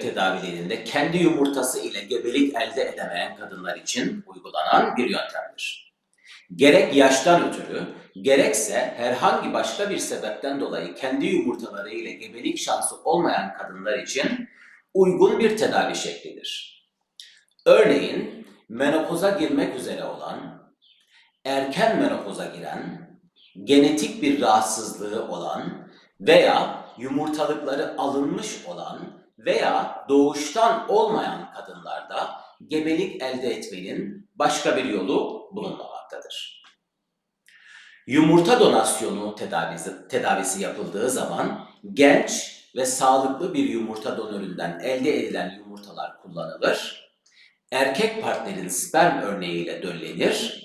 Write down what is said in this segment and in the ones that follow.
tedavilerinde kendi yumurtası ile gebelik elde edemeyen kadınlar için uygulanan bir yöntemdir. Gerek yaştan ötürü, gerekse herhangi başka bir sebepten dolayı kendi yumurtaları ile gebelik şansı olmayan kadınlar için uygun bir tedavi şeklidir. Örneğin menopoza girmek üzere olan, erken menopoza giren, genetik bir rahatsızlığı olan veya yumurtalıkları alınmış olan veya doğuştan olmayan kadınlarda gebelik elde etmenin başka bir yolu bulunmamaktadır. Yumurta donasyonu tedavisi, tedavisi yapıldığı zaman genç ve sağlıklı bir yumurta donöründen elde edilen yumurtalar kullanılır. Erkek partnerin sperm örneğiyle döllenir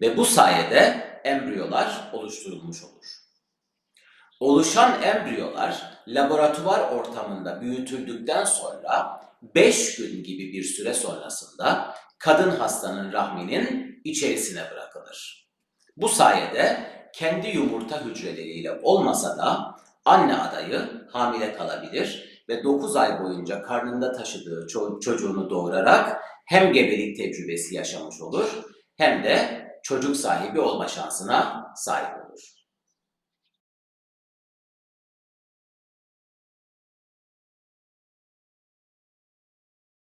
ve bu sayede embriyolar oluşturulmuş olur. Oluşan embriyolar laboratuvar ortamında büyütüldükten sonra 5 gün gibi bir süre sonrasında kadın hastanın rahminin içerisine bırakılır. Bu sayede kendi yumurta hücreleriyle olmasa da anne adayı hamile kalabilir ve 9 ay boyunca karnında taşıdığı ço- çocuğunu doğurarak hem gebelik tecrübesi yaşamış olur hem de çocuk sahibi olma şansına sahip olur.